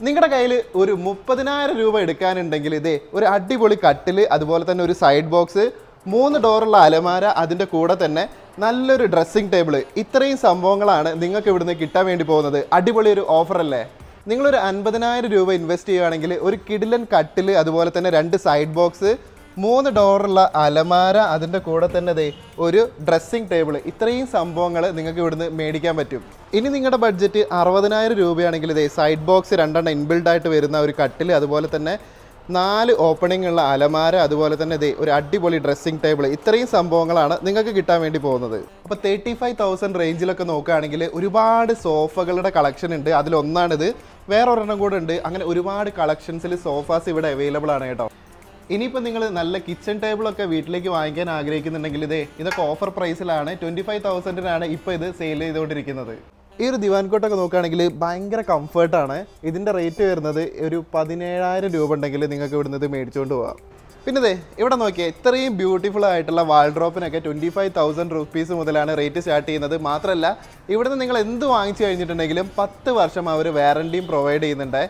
നിങ്ങളുടെ കയ്യിൽ ഒരു മുപ്പതിനായിരം രൂപ എടുക്കാനുണ്ടെങ്കിൽ ഇതേ ഒരു അടിപൊളി കട്ടിൽ അതുപോലെ തന്നെ ഒരു സൈഡ് ബോക്സ് മൂന്ന് ഡോറുള്ള അലമാര അതിന്റെ കൂടെ തന്നെ നല്ലൊരു ഡ്രസ്സിംഗ് ടേബിൾ ഇത്രയും സംഭവങ്ങളാണ് നിങ്ങൾക്ക് ഇവിടുന്ന് കിട്ടാൻ വേണ്ടി പോകുന്നത്. അടിപൊളി ഒരു ഓഫർ അല്ലേ? നിങ്ങളൊരു അൻപതിനായിരം രൂപ ഇൻവെസ്റ്റ് ചെയ്യുകയാണെങ്കിൽ ഒരു കിടിലൻ കട്ടിൽ അതുപോലെ തന്നെ രണ്ട് സൈഡ് ബോക്സ് മൂന്ന് ഡോറുള്ള അലമാര അതിന്റെ കൂടെ തന്നെ ദേ ഒരു ഡ്രസ്സിംഗ് ടേബിൾ ഇത്രയും സംഭവങ്ങൾ നിങ്ങൾക്ക് ഇവിടുന്ന് മേടിക്കാൻ പറ്റും. ഇനി നിങ്ങളുടെ ബഡ്ജറ്റ് അറുപതിനായിരം രൂപയാണെങ്കിൽ ഇതേ സൈഡ് ബോക്സ് രണ്ടെണ്ണം ഇൻബിൽഡ് ആയിട്ട് വരുന്ന ഒരു കട്ടിൽ അതുപോലെ തന്നെ നാല് ഓപ്പണിംഗ് ഉള്ള അലമാര അതുപോലെ തന്നെ ഇതേ ഒരു അടിപൊളി ഡ്രസ്സിംഗ് ടേബിൾ ഇത്രയും സംഭവങ്ങളാണ് നിങ്ങൾക്ക് കിട്ടാൻ വേണ്ടി പോകുന്നത്. അപ്പോൾ തേർട്ടി ഫൈവ് തൗസൻഡ് റേഞ്ചിലൊക്കെ നോക്കുകയാണെങ്കിൽ ഒരുപാട് സോഫകളുടെ കളക്ഷൻ ഉണ്ട്. അതിലൊന്നാണിത്. വേറെ ഒരെണ്ണം കൂടെ ഉണ്ട്. അങ്ങനെ ഒരുപാട് കളക്ഷൻസിൽ സോഫാസ് ഇവിടെ അവൈലബിൾ ആണ് കേട്ടോ. ഇനിയിപ്പോൾ നിങ്ങൾ നല്ല കിച്ചൺ ടേബിളൊക്കെ വീട്ടിലേക്ക് വാങ്ങിക്കാൻ ആഗ്രഹിക്കുന്നുണ്ടെങ്കിൽ ഇതേ ഇതൊക്കെ ഓഫർ പ്രൈസിലാണ് ട്വന്റി ഫൈവ് തൗസൻഡിനാണ് ഇപ്പോൾ ഇത് സെയിൽ ചെയ്തുകൊണ്ടിരിക്കുന്നത്. ഈ ഒരു ദിവാൻ കോട്ടൊക്കെ നോക്കുകയാണെങ്കിൽ ഭയങ്കര കംഫർട്ടാണ് ഇതിന്റെ റേറ്റ് വരുന്നത് ഒരു പതിനേഴായിരം രൂപ ഉണ്ടെങ്കിൽ നിങ്ങൾക്ക് ഇവിടുന്ന് ഇത് മേടിച്ചുകൊണ്ട് പോകാം പിന്നെ ദേ ഇവിടെ നോക്കിയാൽ ഇത്രയും ബ്യൂട്ടിഫുൾ ആയിട്ടുള്ള വാൾഡ്രോപ്പിനൊക്കെ ട്വന്റി ഫൈവ് തൗസൻഡ് റുപ്പീസ് മുതലാണ് റേറ്റ് സ്റ്റാർട്ട് ചെയ്യുന്നത്. മാത്രമല്ല ഇവിടുന്ന് നിങ്ങൾ എന്ത് വാങ്ങിച്ചു കഴിഞ്ഞിട്ടുണ്ടെങ്കിലും പത്ത് വർഷം അവർ വാറണ്ടിയും പ്രൊവൈഡ് ചെയ്യുന്നുണ്ട്.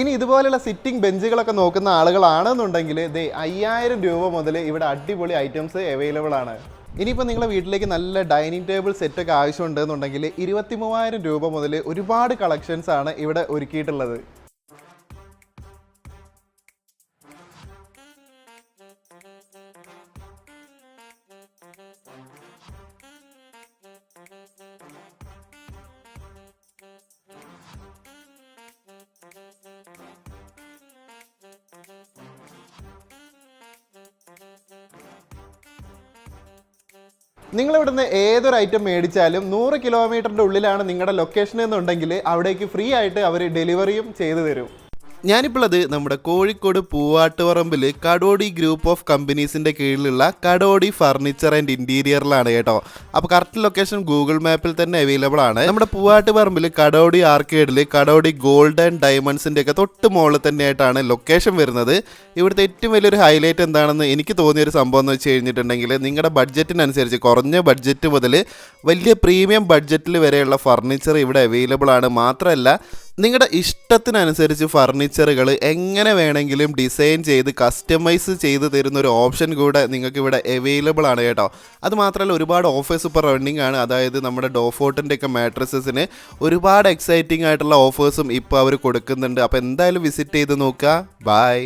ഇനി ഇതുപോലെയുള്ള സിറ്റിംഗ് ബെഞ്ചുകളൊക്കെ നോക്കുന്ന ആളുകളാണെന്നുണ്ടെങ്കിൽ ദേ അയ്യായിരം രൂപ മുതൽ ഇവിടെ അടിപൊളി ഐറ്റംസ് അവൈലബിൾ ആണ്. ഇനിയിപ്പോൾ നിങ്ങളുടെ വീട്ടിലേക്ക് നല്ല ഡൈനിങ് ടേബിൾ സെറ്റൊക്കെ ആവശ്യമുണ്ടെന്നുണ്ടെങ്കിൽ ഇരുപത്തി മൂവായിരം രൂപ മുതൽ ഒരുപാട് കളക്ഷൻസ് ആണ് ഇവിടെ ഒരുക്കിയിട്ടുള്ളത്. നിങ്ങൾ ഇവിടുന്ന് ഏതൊരു ഐറ്റം മേടിച്ചാലും നൂറ് കിലോമീറ്ററിന്റെ ഉള്ളിലാണ് നിങ്ങളുടെ ലൊക്കേഷൻ എന്നുണ്ടെങ്കിൽ അവിടേക്ക് ഫ്രീ ആയിട്ട് അവർ ഡെലിവറിയും ചെയ്തു തരും. ഞാനിപ്പോൾ അത് നമ്മുടെ കോഴിക്കോട് പൂവാട്ടുപറമ്പിൽ കടോടി ഗ്രൂപ്പ് ഓഫ് കമ്പനീസിന്റെ കീഴിലുള്ള കടോടി ഫർണിച്ചർ ആൻഡ് ഇന്റീരിയറിലാണ് കേട്ടോ. അപ്പോൾ കറക്റ്റ് ലൊക്കേഷൻ ഗൂഗിൾ മാപ്പിൽ തന്നെ അവൈലബിൾ ആണ്. നമ്മുടെ പൂവാട്ടുപറമ്പിൽ കടോടി ആർക്കേഡിൽ കടോടി ഗോൾഡ് ആൻഡ് ഡയമണ്ട്സിന്റെ ഒക്കെ തൊട്ട് മുകളിൽ തന്നെയായിട്ടാണ് ലൊക്കേഷൻ വരുന്നത്. ഇവിടുത്തെ ഏറ്റവും വലിയൊരു ഹൈലൈറ്റ് എന്താണെന്ന് എനിക്ക് തോന്നിയൊരു സംഭവം എന്ന് വെച്ച് കഴിഞ്ഞിട്ടുണ്ടെങ്കിൽ നിങ്ങളുടെ ബഡ്ജറ്റിനനുസരിച്ച് കുറഞ്ഞ ബഡ്ജറ്റ് മുതൽ വലിയ പ്രീമിയം ബഡ്ജറ്റിൽ വരെയുള്ള ഫർണിച്ചർ ഇവിടെ അവൈലബിൾ ആണ്. മാത്രമല്ല നിങ്ങളുടെ ഇഷ്ടത്തിനനുസരിച്ച് ഫർണിച്ചറുകൾ എങ്ങനെ വേണമെങ്കിലും ഡിസൈൻ ചെയ്ത് കസ്റ്റമൈസ് ചെയ്ത് തരുന്ന ഒരു ഓപ്ഷൻ കൂടെ നിങ്ങൾക്ക് ഇവിടെ അവൈലബിൾ ആണ് കേട്ടോ. അത് മാത്രമല്ല ഒരുപാട് ഓഫേഴ്സ് ഇപ്പോൾ റണ്ണിങ് ആണ്. അതായത് നമ്മുടെ ഡോഫോട്ടിന്റെ ഒക്കെ മാട്രസസിന് ഒരുപാട് എക്സൈറ്റിംഗ് ആയിട്ടുള്ള ഓഫേഴ്സും ഇപ്പോൾ അവർ കൊടുക്കുന്നുണ്ട്. അപ്പോൾ എന്തായാലും വിസിറ്റ് ചെയ്ത് നോക്കുക ബൈ